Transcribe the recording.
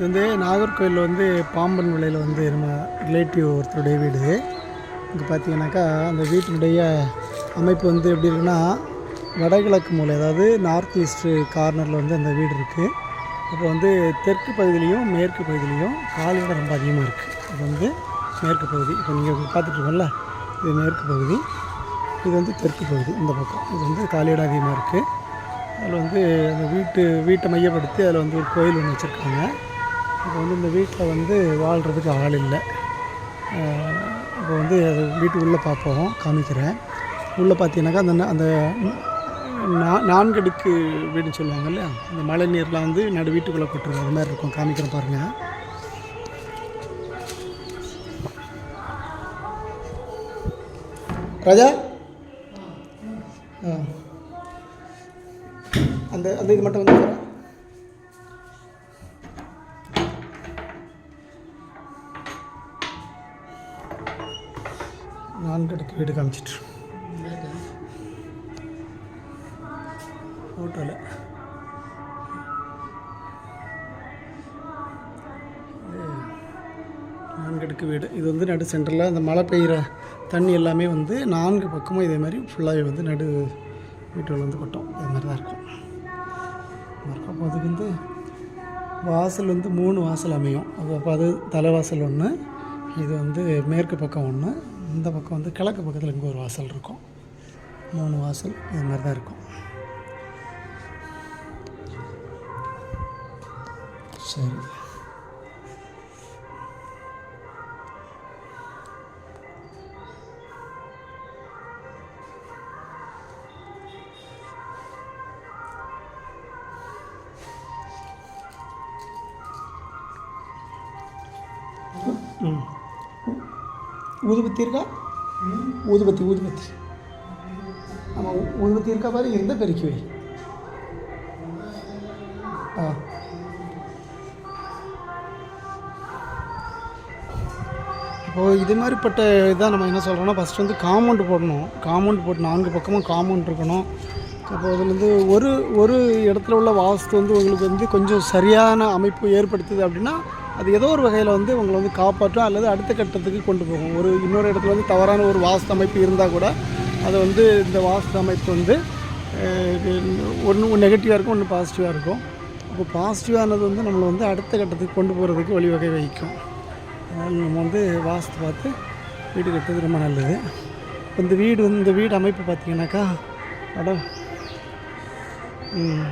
இது வந்து நாகர்கோயிலில் வந்து பாம்பன் விலையில் வந்து நம்ம ரிலேட்டிவ் ஒருத்தருடைய வீடு. இங்கே பார்த்தீங்கன்னாக்கா அந்த வீட்டினுடைய அமைப்பு வந்து எப்படி இருக்குன்னா வடகிழக்கு மூலை அதாவது நார்த் ஈஸ்ட்டு கார்னரில் வந்து அந்த வீடு இருக்குது இப்போ வந்து தெற்கு பகுதியிலையும் மேற்கு பகுதியிலையும் காலியிடம் ரொம்ப அதிகமாக இருக்குது இது வந்து மேற்கு பகுதி. இப்போ நீங்கள் பார்த்துட்ருக்கோம்ல இது மேற்கு பகுதி இது வந்து தெற்கு பகுதி இந்த பக்கம். இது வந்து காலியிடம் அதிகமாக இருக்குது அதில் வந்து அந்த வீட்டு வீட்டை மையப்படுத்தி அதில் வந்து ஒரு கோயில் ஒன்று வச்சுருக்காங்க. இப்போ வந்து இந்த வீட்டில் வந்து வாழ்கிறதுக்கு ஆள் இல்லை. இப்போ வந்து அது வீட்டு உள்ளே பார்ப்போம் காமிக்கிறேன். உள்ளே பார்த்தீங்கன்னாக்கா அந்த அந்த நா- நான்கடுக்கு வீடுன்னு சொல்லுவாங்க இல்லையா? அந்த மழை நீர்லாம் வந்து நடு வீட்டுக்குள்ளே கொட்டுறது அது மாதிரி இருக்கும். காமிக்கிறேன் பாருங்கள் ராஜா? ஆ. அந்த அந்த இது மட்டும் வந்து நான்கு அடுக்கு வீடு காமிச்சிட்டு. ஃபோட்டோவில் நான்கு அடுக்கு வீடு. இது வந்து நடு சென்டரில் அந்த மழை பெய்கிற தண்ணி எல்லாமே வந்து நான்கு பக்கமும் இதே மாதிரி ஃபுல்லாகவே வந்து நடு வீட்டுக்குள்ள வந்து கொட்டும். இது மாதிரி தான் இருக்கும். இருக்கும் அப்போ அதுக்கு வந்து வாசல் வந்து மூணு வாசல் அமையும். அது அப்போ அது தலைவாசல் ஒன்று இது வந்து மேற்கு பக்கம் ஒன்று இந்த பக்கம் வந்து கிழக்கு பக்கத்தில் இங்கே ஒரு வாசல் இருக்கும். மூணு வாசல் இது மாதிரி தான் இருக்கும். சரி. ம். ஊதுபத்தி இருக்கா? ஊதுபத்தி ஊதுபத்தி. ஆமாம் ஊதுபத்தி இருக்கா பாரு எந்த பெருக்கி வை ஆ. இப்போது இது மாதிரிப்பட்ட இதான் நம்ம என்ன சொல்கிறோன்னா ஃபஸ்ட்டு வந்து காம்பவுண்டு போடணும். காம்பவுண்ட் போட்டு நான்கு பக்கமும் காம்பவுண்ட் இருக்கணும். அப்போ அதில் வந்து ஒரு ஒரு இடத்துல உள்ள வாஸ்து வந்து உங்களுக்கு வந்து கொஞ்சம் சரியான அமைப்பு ஏற்படுத்துது அப்படின்னா அது ஏதோ ஒரு வகையில் வந்து உங்களை வந்து காப்பாற்றும் அல்லது அடுத்த கட்டத்துக்கு கொண்டு போகும். ஒரு இன்னொரு இடத்துல வந்து தவறான ஒரு வாஸ்து அமைப்பு இருந்தால் கூட அதை வந்து இந்த வாஸ்து அமைப்பு வந்து ஒன்று நெகட்டிவாக இருக்கும் ஒன்று பாசிட்டிவாக இருக்கும். அப்போ பாசிட்டிவானது வந்து நம்மளை வந்து அடுத்த கட்டத்துக்கு கொண்டு போகிறதுக்கு வழிவகை வகிக்கும். அதனால் நம்ம வந்து வாஸ்து பார்த்து வீடு கட்டுறது ரொம்ப நல்லது. இப்போ இந்த வீடு வந்து இந்த வீடு அமைப்பு பார்த்தீங்கன்னாக்கா அடம் ம்.